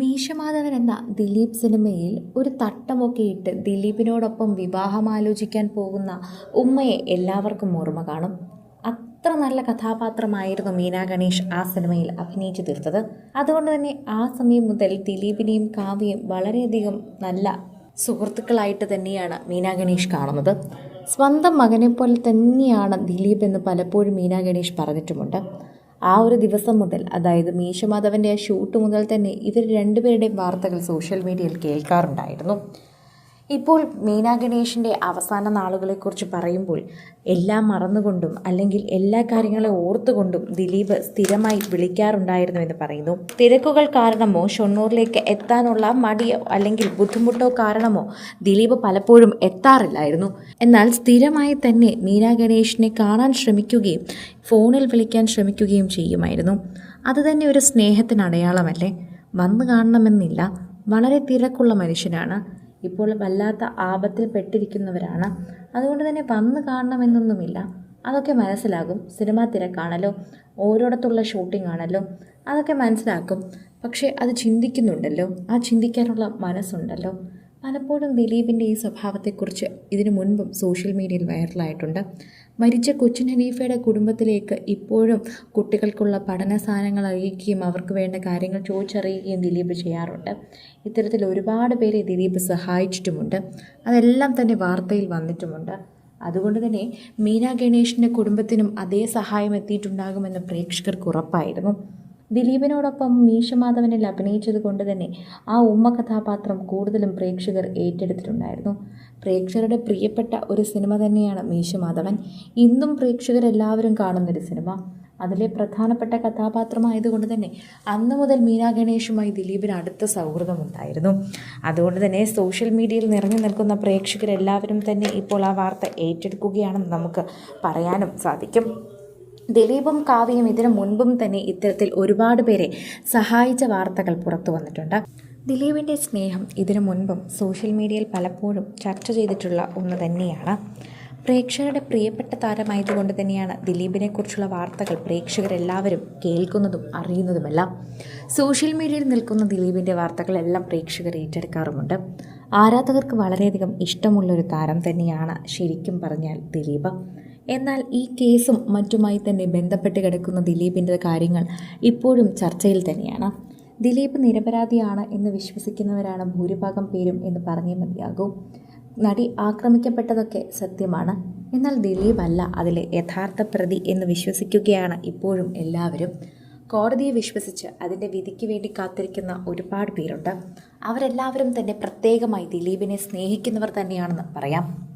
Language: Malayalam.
മീശമാധവൻ എന്ന ദിലീപ് സിനിമയിൽ ഒരു തട്ടമൊക്കെ ഇട്ട് ദിലീപിനോടൊപ്പം വിവാഹം ആലോചിക്കാൻ പോകുന്ന ഉമ്മയെ എല്ലാവർക്കും ഓർമ്മ കാണും. അത്ര നല്ല കഥാപാത്രമായിരുന്നു മീനാ ഗണേഷ് ആ സിനിമയിൽ അഭിനയിച്ചു തീർത്തത്. അതുകൊണ്ട് തന്നെ ആ സമയം മുതൽ ദിലീപിനെയും കാവ്യയും വളരെയധികം നല്ല സുഹൃത്തുക്കളായിട്ട് തന്നെയാണ് മീനാ ഗണേഷ് കാണുന്നത്. സ്വന്തം മകനെ പോലെ തന്നെയാണ് ദിലീപ് എന്ന് പലപ്പോഴും മീനാ ഗണേഷ് പറഞ്ഞിട്ടുമുണ്ട്. ആ ഒരു ദിവസം മുതൽ അതായത് മീശമാധവന്റെ ആ ഷൂട്ട് മുതൽ തന്നെ ഇവർ രണ്ടുപേരുടെയും വാർത്തകൾ സോഷ്യൽ മീഡിയയിൽ കേൾക്കാറുണ്ടായിരുന്നു. ഇപ്പോൾ മീനാ ഗണേഷിന്റെ അവസാന നാളുകളെക്കുറിച്ച് പറയുമ്പോൾ എല്ലാം മറന്നുകൊണ്ടും അല്ലെങ്കിൽ എല്ലാ കാര്യങ്ങളെ ഓർത്തുകൊണ്ടും ദിലീപ് സ്ഥിരമായി വിളിക്കാറുണ്ടായിരുന്നു എന്ന് പറയുന്നു. തിരക്കുകൾ കാരണമോ ഷൊണ്ണൂറിലേക്ക് എത്താനുള്ള മടിയോ അല്ലെങ്കിൽ ബുദ്ധിമുട്ടോ കാരണമോ ദിലീപ് പലപ്പോഴും എത്താറില്ലായിരുന്നു. എന്നാൽ സ്ഥിരമായി തന്നെ മീനാ ഗണേഷിനെ കാണാൻ ശ്രമിക്കുകയും ഫോണിൽ വിളിക്കാൻ ശ്രമിക്കുകയും ചെയ്യുമായിരുന്നു. അതുതന്നെ ഒരു സ്നേഹത്തിന് അടയാളമല്ലേ വന്നു കാണണമെന്നില്ല. വളരെ തിരക്കുള്ള മനുഷ്യനാണ്. ഇപ്പോൾ വല്ലാത്ത ആപത്തിൽ പെട്ടിരിക്കുന്നവരാണ്. അതുകൊണ്ട് തന്നെ വന്ന് കാണണമെന്നൊന്നുമില്ല. അതൊക്കെ മനസ്സിലാകും. സിനിമ തിരക്കാണല്ലോ. ഓരോടത്തുള്ള ഷൂട്ടിംഗ് ആണല്ലോ. അതൊക്കെ മനസ്സിലാക്കും. പക്ഷേ അത് ചിന്തിക്കുന്നുണ്ടല്ലോ. ആ ചിന്തിക്കാനുള്ള മനസ്സുണ്ടല്ലോ. പലപ്പോഴും ദിലീപിന്റെ ഈ സ്വഭാവത്തെക്കുറിച്ച് ഇതിനു മുൻപും സോഷ്യൽ മീഡിയയിൽ വൈറലായിട്ടുണ്ട്. മരിച്ച കൊച്ചിൻ ഹനീഫയുടെ കുടുംബത്തിലേക്ക് ഇപ്പോഴും കുട്ടികൾക്കുള്ള പഠന സാധനങ്ങൾ അറിയിക്കുകയും അവർക്ക് വേണ്ട കാര്യങ്ങൾ ചോദിച്ചറിയുകയും ദിലീപ് ചെയ്യാറുണ്ട്. ഇത്തരത്തിൽ ഒരുപാട് പേരെ ദിലീപ് സഹായിച്ചിട്ടുമുണ്ട്. അതെല്ലാം തന്നെ വാർത്തയിൽ വന്നിട്ടുമുണ്ട്. അതുകൊണ്ട് തന്നെ മീന ഗണേഷിന്റെ കുടുംബത്തിനും അതേ സഹായം എത്തിയിട്ടുണ്ടാകുമെന്ന് പ്രേക്ഷകർക്ക് ഉറപ്പായിരുന്നു. ദിലീപിനോടൊപ്പം മീശമാധവനിൽ അഭിനയിച്ചത് കൊണ്ട് തന്നെ ആ ഉമ്മ കഥാപാത്രം കൂടുതലും പ്രേക്ഷകർ ഏറ്റെടുത്തിട്ടുണ്ടായിരുന്നു. പ്രേക്ഷകരുടെ പ്രിയപ്പെട്ട ഒരു സിനിമ തന്നെയാണ് മീശമാധവൻ. ഇന്നും പ്രേക്ഷകരെല്ലാവരും കാണുന്നൊരു സിനിമ. അതിലെ പ്രധാനപ്പെട്ട കഥാപാത്രമായതുകൊണ്ട് തന്നെ അന്ന് മുതൽ മീനാ ഗണേഷുമായി ദിലീപിന് അടുത്ത സൗഹൃദമുണ്ടായിരുന്നു. അതുകൊണ്ട് തന്നെ സോഷ്യൽ മീഡിയയിൽ നിറഞ്ഞു നിൽക്കുന്ന പ്രേക്ഷകരെല്ലാവരും തന്നെ ഇപ്പോൾ ആ വാർത്ത ഏറ്റെടുക്കുകയാണെന്ന് നമുക്ക് പറയാനും സാധിക്കും. ദിലീപും കാവ്യയും ഇതിനു മുൻപും തന്നെ ഇത്തരത്തിൽ ഒരുപാട് പേരെ സഹായിച്ച വാർത്തകൾ പുറത്തു വന്നിട്ടുണ്ട്. ദിലീപിന്റെ സ്നേഹം ഇതിനു മുൻപും സോഷ്യൽ മീഡിയയിൽ പലപ്പോഴും ചർച്ച ചെയ്തിട്ടുള്ള ഒന്ന് തന്നെയാണ്. പ്രേക്ഷകരുടെ പ്രിയപ്പെട്ട താരമായതുകൊണ്ട് തന്നെയാണ് ദിലീപിനെക്കുറിച്ചുള്ള വാർത്തകൾ പ്രേക്ഷകരെല്ലാവരും കേൾക്കുന്നതും അറിയുന്നതുമെല്ലാം. സോഷ്യൽ മീഡിയയിൽ നിൽക്കുന്ന ദിലീപിന്റെ വാർത്തകളെല്ലാം പ്രേക്ഷകർ ഏറ്റെടുക്കാറുമുണ്ട്. ആരാധകർക്ക് വളരെയധികം ഇഷ്ടമുള്ളൊരു താരം തന്നെയാണ് ശരിക്കും പറഞ്ഞാൽ ദിലീപ്. എന്നാൽ ഈ കേസും മറ്റുമായി തന്നെ ബന്ധപ്പെട്ട് കിടക്കുന്ന ദിലീപിന്റെ കാര്യങ്ങൾ ഇപ്പോഴും ചർച്ചയിൽ തന്നെയാണ്. ദിലീപ് നിരപരാധിയാണ് എന്ന് വിശ്വസിക്കുന്നവരാണ് ഭൂരിഭാഗം പേരും എന്ന് പറഞ്ഞേ മതിയാകൂ. നടി ആക്രമിക്കപ്പെട്ടതൊക്കെ സത്യമാണ്. എന്നാൽ ദിലീപ് അല്ല അതിലെ യഥാർത്ഥ പ്രതി എന്ന് വിശ്വസിക്കുകയാണ് ഇപ്പോഴും എല്ലാവരും. കോടതിയെ വിശ്വസിച്ച് അതിന്റെ വിധിക്ക് വേണ്ടി കാത്തിരിക്കുന്ന ഒരുപാട് പേരുണ്ട്. അവരെല്ലാവരും തന്നെ പ്രത്യേകമായി ദിലീപിനെ സ്നേഹിക്കുന്നവർ തന്നെയാണെന്ന് പറയാം.